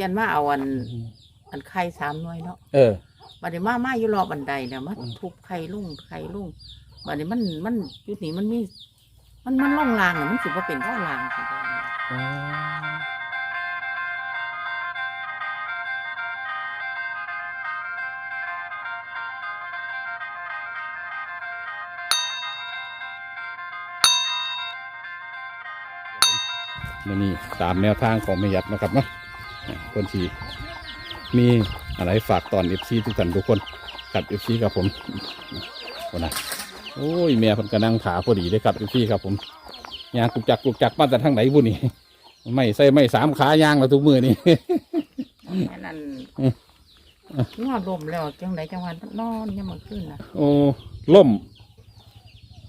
ซียนมาเอาอัน อันไข่สามหน่วยเนาะเออ บัดนี้มามาอยู่รอบบันไดเนี่ยมาอืมทุบไข่ลุ่งไข่ลุ่งบัดนี้มันมันจุดนี้มันมี มันมันล่องลางอะมันสิบ่เป็นท่อลางสิได้อ๋อมื่อนี้ตามแนวทางของแม่หยัดนะครับเนาะอ่า คนที่มีอะไรฝากตอนเอฟซีทุกท่านทุกคนกับเอฟซีกับผมคนนะโอ้ยแม่เพิ่นก็นั่งขาพอดีเลยครับเอฟซีครับผมยางกุกจักกุกจักมาแต่ทางไหนบุนี่ไม่ใส่ไม่สามขายางแล้วทุกมือนี่อันนั้นอืมงอลมแล้วจังไดจังหวันนอนยังมันขึ้นน่ะโอ้ล่ม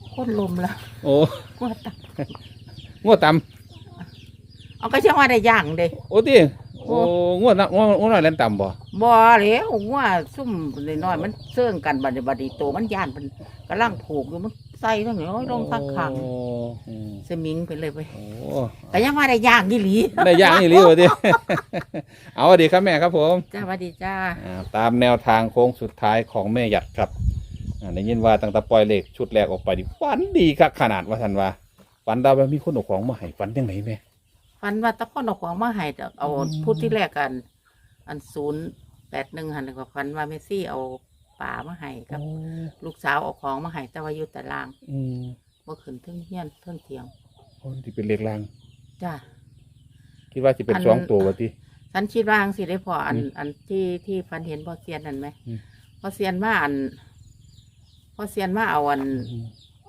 โคตรลมละโอ้กว่าตักงวดตเอาก็จังว่าได้ย่างเด้ำโอ้ตี โอ้งวดนะงวดงวดน้อยแล่นต่ำบ่บ่แล้วว่าซุ่มน้อยๆมันเสื่องกันบัดนี้บัดนี้โตมันย่านมันกำลังผูกอยู่มันใส่ทั้งนี้โอ้ยลงทักขังโอ้อืมสมิงไปเลยไปโอ้แต่ยังว่าได้ย่างยี่หลีได้ย่างอีหลีวะดิ เอาสวัสดีครับแม่ครับผม จ้าสวัสดีจ้า อ่าตามแนวทางโค้งสุดท้ายของแม่หยัดครับอ่าได้ยินว่าตั้งแต่ปล่อยเหล็กชุดแรกออกไปดิฝันดีครับขนาดว่าทันว่าฝันดาวามีคนเอาของมาให้ฝันยังไงแม่ ฟันว่าตะก้อนเอาของมาให้แต่เอาอืมพูดที่แรกกัน อันศูนย์แปดหนึ่งหันกับฟันว่าเมสซี่เอาป่ามาให้กับโอ้ลูกสาวเอาของมาให้แต่ว่าอยู่แต่ล่างอืมว่าขึ้นเทิงเฮียนเทิงเถียงคนที่เป็นเหล็กลาง จ้า คิดว่าจะเป็นอัน สองตัววะทีฉันคิดว่าจังสิได้พออันอืมอันที่ที่ฟันเห็นพอเซียนนั่นไหมอืมพอเซียนว่าอันพอเซียนว่าเอาอัน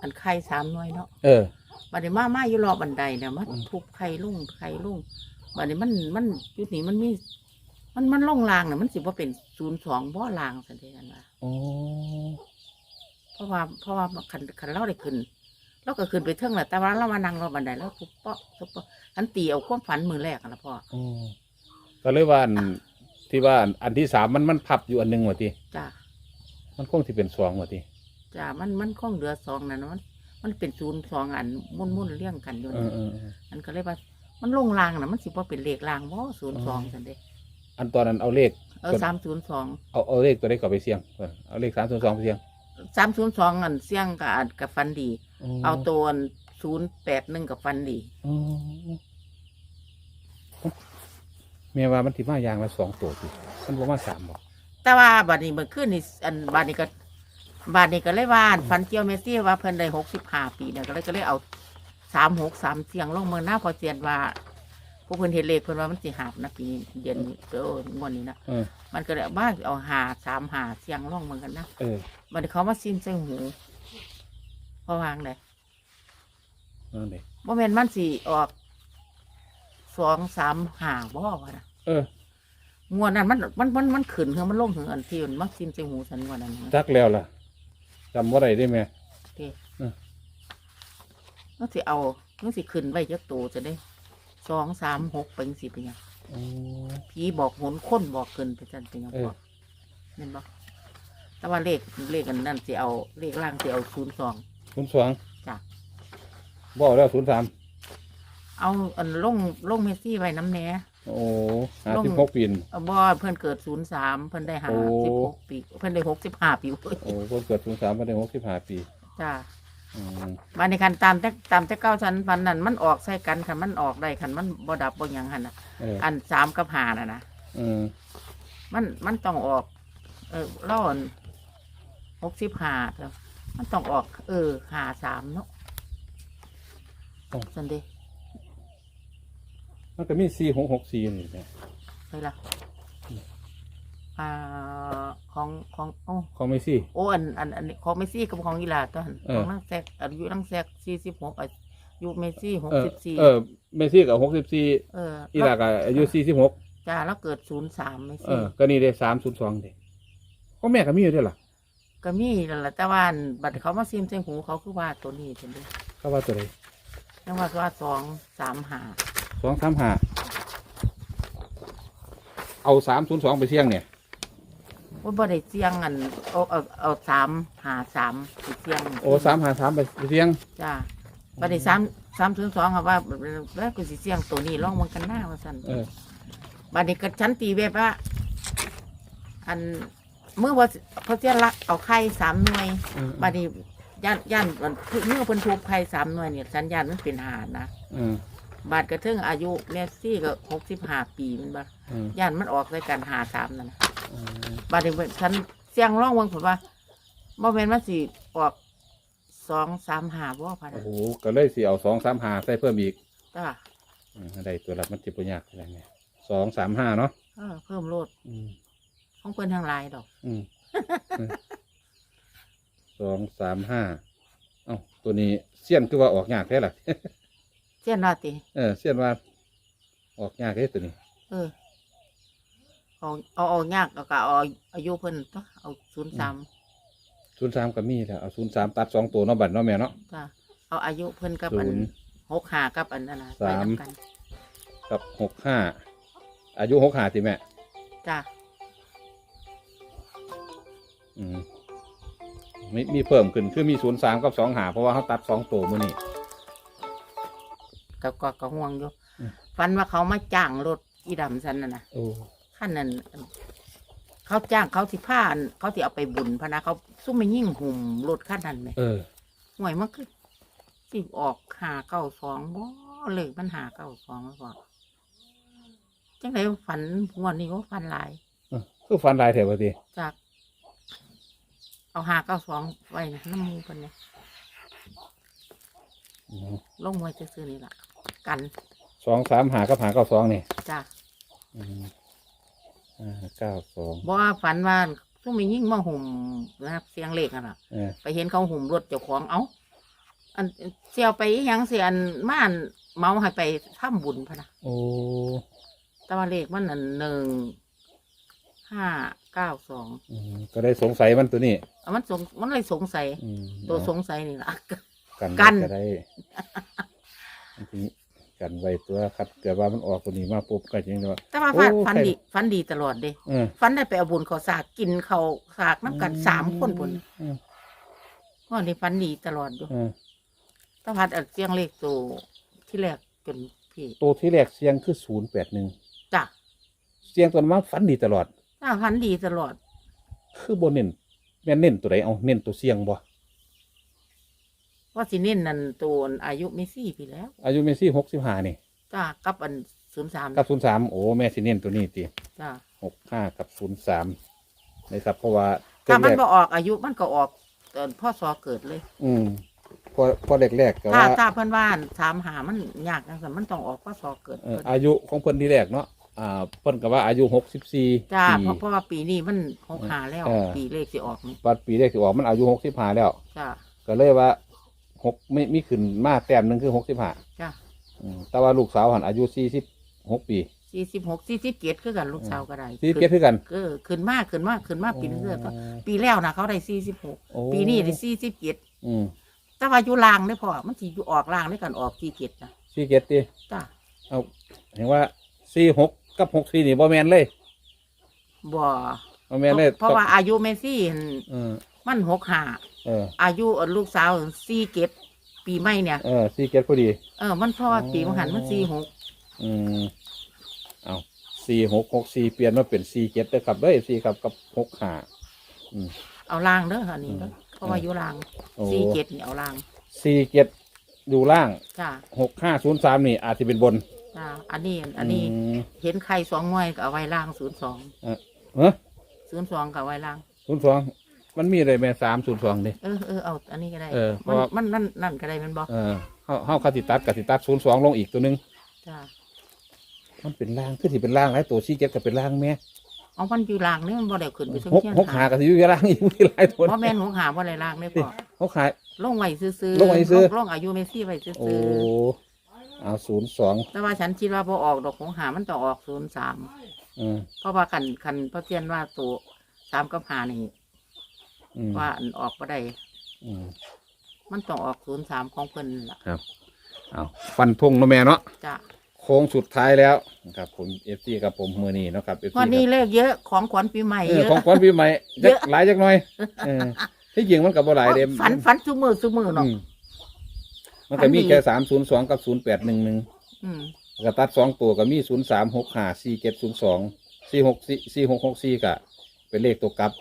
อันไข่สามหน่วยเนาะเออ บัดนี้มามาอยู่รอบบันไดเนี่ยมาอืมทุบไข่ลุ่งไข่ลุ่งบัดนี้มันมันจุดนี้มันมี มันมันล่องลางเนี่ยมันสิว่าเป็นศูนย์สองบ่อลางสันเดกันว่าโอ้เพราะว่าเพราะว่าคันคันเราได้ขึ้นเราก็ขึ้นไปเทิงแหละแต่ว่าเรามานั่งรอบบันไดแล้วทุบเปาะทุบเปาะอันตีเอาความฝันมือแรกอะนะพ่อโอ้ก็เลยว่าอันที่ว่าอันอันที่สามมันมันพับอยู่อันหนึงวะทีจ้ามันคงที่เป็นสองวะทีจ้ามันมันคงเหลือสองนะเนาะมัน มันเป็นศูนย์สองอันมุ่นมุ่นๆเรียงกันอยู่เอนะอเออเอออันก็เลยว่า มันลงลางนะมันสิว่าเป็นเลขลางบ่ศูนย์สองสันเดอันตอนนั้นเอาเลข เออสามศูนย์สองเอาเอาเลขตัวได้ก่อนไปเสี่ยงเออเอาเลขสามส่วนสองไปเสี่ยงสามศูนย์สองอันเสี่ยงกับอันกับฟันดี เอาตัวศูนย์แปดหนึ่งกับฟันดี อ๋อแม่ว่ามันที่มายางละสองตัวสิมันบอกว่าสามบอกแต่ว่าบัดนี้เมื่อคืนนี่อันบัดนี้ก็ บัดนี้ก็เลยว่าอันฟันเจียวเมสซี่ว่าเพิ่นได้หกสิบห้าปีเนี่ยก็เลยก็เลยเอาสามหกสามเสียงลงเมืองหน้าพอเจียนว่าพวกเพิ่นเห็นเลขเพิ่นว่ามันสิหาบนะปีนี้เดือนเอองวดนี้นะเออ มันก็เลยเอามาเอาหาสามหาเสียงลงเมืองกันนะเออบัดนี้เขามาซิมใส่หูเพราะวางเลยนั่นเองบ่แม่นมันสิออกสองสามหาบ่วะนะเอองวดนั้นมันมันมันมันขึ้นคือมันลงถึงอันที่มันมักซิมใส่หูฉันงวดนั้นนะ จักแล้วล่ะ จำว่าไรได้ไหมโอเคเออมันสิเอามันสิขึ้นไว้จักโตจะได้สองสามหกเป็นสิเป็นหยังอ๋อผีบอกหนค้นบอกขึ้นไปจันเป็นหยังเออ บอกเห็นบ่แต่ว่าเลขเลขอันนั้นสิเอาเลขล่างสิเอาศูนย์สอง ศูนย์สองจ้ะ บอกแล้วศูนย์สามเอาอันลงลงเมสซี่ไว้น้ำแหน่ โอ้หาลงสิบหกปีนเอาบ่เพิ่นเกิดศูนย์สามเพิ่นได้หาโอ้สิบหกปีเพิ่นได้หกสิบห้าปีเว้ยโอ้คนเกิดศูนย์สามมาได้หกสิบห้าปีจ้าอืมมาในคันตามแต่ตามแต่เก้าชั้นพันนั่นมันออกใส่กันคันมันออกได้คันมันบ่ดับบ่หยังหันน่ะ เอออันสามกับหาน่ะนะอืมมันมันต้องออก เออเล่าหกสิบห้าแล้วมันต้องออก เออหาสามเนาะสันเดย์ มันก็มีสี่หกหกสี่นี่นะไปละอ่าของของโอ้ของไม่สี่ โอ้อันอันอันนี้ของเมสซี่กับของอีลาตัวหันเออ ของนังแซกอายุนังแซกสี่สิบหกอายุเมสซี่หกเออสิบสี่เออไม่สี่กับหกสิบสี่เอออีหลากอะอายุสี่สิบหกจ้าแล้วเกิดศูนย์สามเมสเอซี่ อก็นี่เด้สามศูนย์สองเด้ก็แม่ก็มีอยู่ด้วยล่ะก็มีนั่นแหละแต่ว่าอันบัดเขามาซิมใส่หูเขาคือว่าตัวนี้จังเลยเขาว่าตัวใดจังว่าว่าสองสามหา สองสามห้าเอาสามศูนย์สองไปเสี่ยงเนี่ยว่าบ่ได้เสียงอันเอาเอาเอาสามหาสามไปเสียงโอ้สามห้าสามไปเสี่ยงจ้าบ่ได้สามสามถึงสองค่ะว่าแล้วกูสิเสียงตัวนี้ลองมันกันหน้าว่าสั่นเออบัดนี้ก็ฉันตีแบบว่า อันเมื่อว่าเพราะเจ้าลักเอาไข่สามหน่วยอืมบัดนี้ย่านย่านมันเมื่อเพิ่นทุบไข่สามหน่วยเนี่ยสัญญาณมันเป็นหานะอืม บาดกระเทิงอายุแมสซี่ก็หกสิบห้าปีแมันบ่อืม ย่านมันออกในการหาสามนั่นน่ะอืมบาดนี้ฉันเสียงร้องเวังผมว่าบ่แม่นมันสิออกสองสามหาบ่พะโอ้นะโหก็เลยสิเอาสองสามหาใส่เพิ่มอีกจ้าอืมได้ตัวรับมันจิปุญยากอะไรเนี่ยสองสามห้าเนาะเออเพิ่มโลดอืมของเพิ่นทางหลายดอก อืมสองสามห้าเอ้าตัวนี้เสี้ยนคือว่าออกยากแค่ล่ะ เส้นราติเออเสี้ยนว่าออกยากแค่ตัวนี้ เออเอาเอาเอายากเอาก็เอาอายุเพิ่นตัวเอาศูนย์สามศูนย์สามก็มีแล้วเอาศูนย์สามตัดสองตัวเนาะบัดเนาะแม่เนาะ จ้าเอาอายุเพิ่นกับอันศูนย์หกหากับอันนั้นน่ะสามไปนำกันกับหกห้าอายุหกห้าสิแม่ จ้าอืมมีมีเพิ่มขึ้นคือมีศูนย์สามกับสองหาเพราะว่าเขาตัดสองตัวมือนี่ ก็ก็ก็ห่วงอยู่อืมฟันว่าเขามาจ้างรถอีดำซันน่ะนะโอ้ขั้นนั้นเขาจ้างเขาสิผ้าอันเขาสิเอาไปบุญพะนะเขาซุ่มไม่ยิ่งหุ่มรถขั้นนั้นไหม เออห่วยมันคือสิออกหาเก้าสองบ่เลยมันหาเก้าสองแล้วก็จังไรฝันงวดนี้ก็ฝันหลาย เออคือฟันลายแถวทีจาก เอาหาเก้าสองไว้น้ำมูกันเนี่ยอืมลงไว้ซื้อๆนี่ล่ะ กันสองสามหากับหาเก้าสองนี่จ้ะอืมอ่าเก้าสองบ่ว่าฝันว่าซุ่มไม่ยิ่งมาหุ่มนะครับเสียงเลขกันล่ะ เออไปเห็นเขาหุ่มรถเจ้าของเอาอันเสียวไปอีหยังเสียอันม่านเมาให้ไปทำบุญพะนะโอ้แต่ว่าเลขมันอันหนึ่งห้าเก้าสองอืมก็ได้สงสัยมันตัวนี้เอามันสงมันเลยสงสัย อืมตัวสงสัยนี่ล่ะกันกัน ก็ได้อันนี้ กันไว้ตัวคัดเกิดว่ามันออกตัวนี้มาปุ๊บก็จริงๆว่า แต่ว่าฝันโอ้ฝันใคร ดีฝันดีตลอดเด้เออฝันได้ไปเอาบุญเขาสากกินเขาสากน้ำกันสามคนบนเออว่านี่ฝันดีตลอดอยู่เออแตพัดอัดเสียงเลขตัวที่แรกจนพี่ตัวที่แรกเสียงคือศูนย์แปดหนึ่งจ้ะเสียงตัวนั้นมาฝันดีตลอด ถ้าฝันดีตลอด คือโบเน้นแม่นเน้นตัวไหนเอาเน้นตัวเสียงบ่ ว่าสิเน้นนั่นตัวอายุไม่สี่ปีแล้วอายุเมซี่หกสิบห้านี่จ้ากับอันศูนย์สามกับศูนย์สามโอ้แม่สิเน้นตัวนี้ตีจ้าหกห้ากับศูนย์สามนะครับ เพราะว่าถ้ามันแรกบ่ออกอายุมันก็ออกตอนพ่อสอเกิดเลย อืมพอพอแรกๆก็ถ้าว่าถ้าเพิ่นว่าถามหามันยากจังซั่นมันต้องออกพ่อสอเกิดเอ่อเพิ่นอายุของเพิ่นที่แรกเนาะอ่าเพิ่นก็ว่าอายุหกสิบสี่จ้าปีเพราะเพราะว่าปีนี้มันหกหาแล้วเออปีเลขสิออกนี่บัดปีแรกที่ออกมันอายุหกสิบห้าแล้วจ้าก็เลยว่า หกไม่มีขึ้นมาแต้มหนึ่งคือหกสิบห้าจ้าแต่ว่าลูกสาวหันอายุสี่สิบหกปีสี่สิบหกสี่สิบเจ็ดคือกันลูกสาวก็ได้สี่สิบเจ็ดคือกันเออขึ้นมากขึ้นมากขึ้นมากปีนี้เรื่อยๆปีแล้วนะเขาได้สี่สิบหกโอ้ปีนี้ได้สี่สิบเจ็ดอืมแต่ว่าอยู่ลางได้พอมันสิอยู่ออกลางได้กันออกสี่เจ็ดนะสี่เจ็ดตีจ้าเอาเห็นว่าสี่หกกับหกสี่นี่บ่แมนเลยบ่บ่แมนเลยเพราะว่าอายุเมซี่หั่นเออมันหกหา เออ อายุลูกสาวสี่เจ็ดปีใหม่เนี่ย เออสี่เจ็ดพอดี เออ มันพ่ออ๋อปีมหันมันสี่หกอืมเอาสี่หกหกสี่เปลี่ยนมาเป็นสี่เจ็ดเด้อครับเด้อสี่ครับกับหกห้าอืม เอาลางเด้ออันนี้เด้อเพราะว่าอยู่ลางโอ้ สี่เจ็ดนี่เอาลางสี่เจ็ดอยู่ล่างจ้าหกห้าศูนย์สามนี่อาจจะเป็นบนจ้าอันนี้อันนี้มเห็นใครสองหน่วยก็เอาไว้ล่างศูนย์สองเฮ้ยศูนย์สองก็เอาไว้ล่างศูนย์สอง มันมีอะไรแม่สามศูนย์สองดิเออเออเอาอันนี้ก็ได้เออเพมันราะว่ามันนั่นนั่นก็ได้แมันบอกเออเขาเขาคาติตัดกับติตัดศูนย์สองลงอีกตัวหนึง จ้ามันเป็นล่างคือที่เป็นล่างหลายตัวสี่เจ็ดก็เป็นล่างแม่เอามันอยู่ลางนี่มันบ่ได้ขึ้นไปถึงหกเที่ยงหกหากับที่อยู่ล่างอีกมีหลายตัวเพราะแม่นหกหาบ่ได้ลางได้พอหกหา ลงไว้ซื้อลงไว้ซื้อลงอายุเมซี่ไว้ซื้โอ้อเอาศูนย์สองๆแต่ว่าฉันคิดว่าพอออกดอกของหามันต้องออกศูนย์สามอืมเพราะว่าคันคันพระเจียนว่าตัวสามกับหานี่ อืมว่าอันออกบ่ได้ อืมมันต้องออกศูนย์สามของเพิ่นล่ะครับเอาฟันธงเนาะแม่เนาะจ้ะโค้งสุดท้ายแล้วนะครับผมเอฟซีกับผมมือนี้เนาะครับเอฟซีวันนี้เลขเยอะของขวัญปีใหม่เอเยออะ ของขวัญปีใหม่เยจักอะ หลายจักหน่อยเออที่จริงมันกับบ่หลายเด้ฝันฝันซุมือซุมือเนาะ อืมมันก็มีฝันดี แค่สามศูนย์สองกับศูนย์แปดหนึ่งหนึ่ง อืมกระตัดสองตัวก็มีศูนย์สามหกห้าสี่เจ็ดศูนย์สองสี่หกสี่สี่หกหกสี่กะเป็นเลขตัวกลับ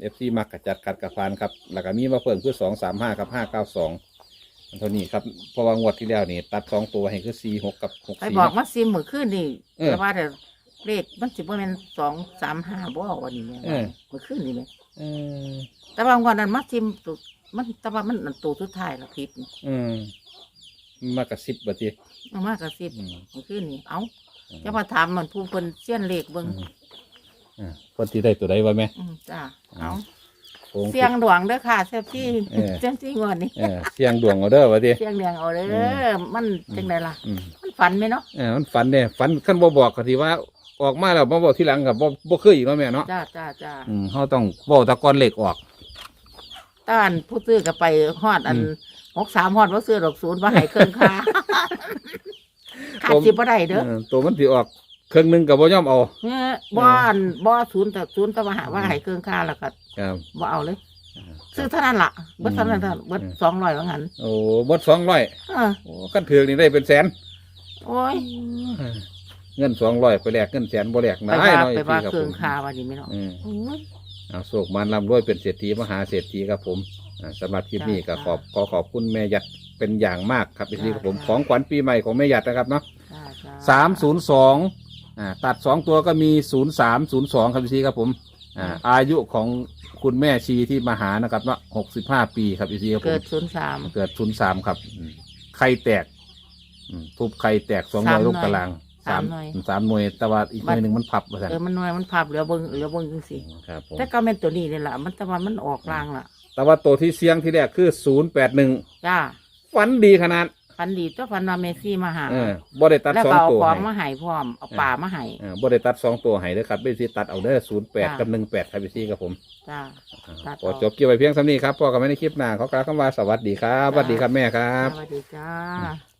เอฟซีมักกระจัดกัดกระพานครับแล้วก็มีมาเพิ่มคือสองสามห้ากับห้าเก้าสองเท่านี้ครับเพราะว่างวดที่แล้วนี่ตัดสองตัวให้คือสี่หกกับหกไปสี่ บอกมาซิมมือขึ้นนี่เออแต่ว่าแต่เลขมันสิบ่แม่นสองสามห้าบ่วันนี้แม่เออ มือขึ้นนี่แม่เออแต่ว่าวันนั้นมาซิมตัวมันแต่ว่ามันอันตัวสุดท้ายละผิดนี่อืมมากระซิบบัดทีเอามากกระซิบอืม มือขึ้นนี่เอ้าจะมาถามมันผู้เพิ่นเสี้ยนเลขเบิ่งอ่าคนที่ได้ตัวใดวะแม่ อืมจ้าเอาโค้งเสียงดวงเด้อค่ะเซฟที่เออ เซฟที่งวดนี้เออเสียงดวงเอาเด้อวะที เสียงเรียงเอาเด้อือมันจังไดล่ะ อืม มันฝันไหมเนาะเออมันฝันเนี่ยฝันขั้นบ่บอกก็ที่ว่าออกมาแล้วบ่บอกทีหลังกับบ่บ่เคยอีกแล้วแม่เนาะจ้าจ้าจ้าอืมเฮาต้องบอกตะกอนเหล็กออก ต้านผู้ซื้อก็ไปฮอดอันอืมหกสามฮอดว่าซื้อดอกศูนย์ว่าให้เครื่องค่าขาดสิบ่ได้เด้อเออตัวมันสิออก เครื่องหนึงก็บ่ยอมเอา เนี่ยบ่อันบ่ศูนย์แต่ศูนย์แต่ว่าหาว่าให้เครื่องค่าแล้วก็ครับ บ่เอาเลยซื้อเท่านั้นล่ะเบิดเท่านั้นเท่านั้นเบิดอืม สองร้อยว่างั้นโอ้บด200เออโอ้คันถือนี่ได้เป็นแสน โอ้ยเงิน200ไปแลกเงินแสนบ่แลกไปนายว่าเนาะไปว่าพี่เครื่องผมค่าว่านี่ไม่เนาะ อืมโอ้ย เอาโศกมันลำรวยเป็นเศรษฐีมหาเศรษฐีครับผมอ่าสำหรับคลิปนี้ก็จ้าขอบขอขอบคุณแม่ยัดเป็นอย่างมากครับพี่จ้าครับผม จ้า ของขวัญปีใหม่ของแม่ยัดนะครับเนาะ จ้าจ้สามศูนย์สอง อ่าตัดสองตัวก็มีศูนย์สามศูนย์สองครับพี่ครับผมอ่าอายุของคุณแม่ชีที่มาหานะครับเนาะหกสิบห้าปีครับพี่ครับผเกิมดศูนย์สาม เกิดศูนย์สามครับอืมไข่แตกอืมทุบไข่แตกสองหน่วยสามลูกตารางสามหน่วยสามหน่วยแต่ว่าอีกหน่วยหนึ่งมันพับมาสั่นเออมันน้อยมันภาพเหลือเบิ่งเหลือเบิ่งจังซี่ครับผม แต่ก็แม่นตัวนี้นี่แหละมันแต่ว่ามันออกลางล่ะแต่ว่าตัวที่เสียงที่แรกคือศูนย์แปดหนึ่งจ้าฝันดีขนาด ฟันดีตัวฟันว่าเมซี่มาหา เออบ่ได้ตัดแล้วสองก็เอาตัวของให้มาให้พร้อม เอาป่ามาให้ เออบ่ได้ตัดสองตัวให้เด้อครับเป็นสิตัดเอาเด้อศูนย์แปดจ้ากับหนึ่งแปดครับพี่ซี่ครับผมจ้า ตัดขอออกจบเกี่ยวไปเพียงสำนี้ครับพ่อกันไม่ในคลิปหน้าขอกล่าวคำว่าสวัสดีครับสวัสดีครับแม่ครับ สวัสดีจ้า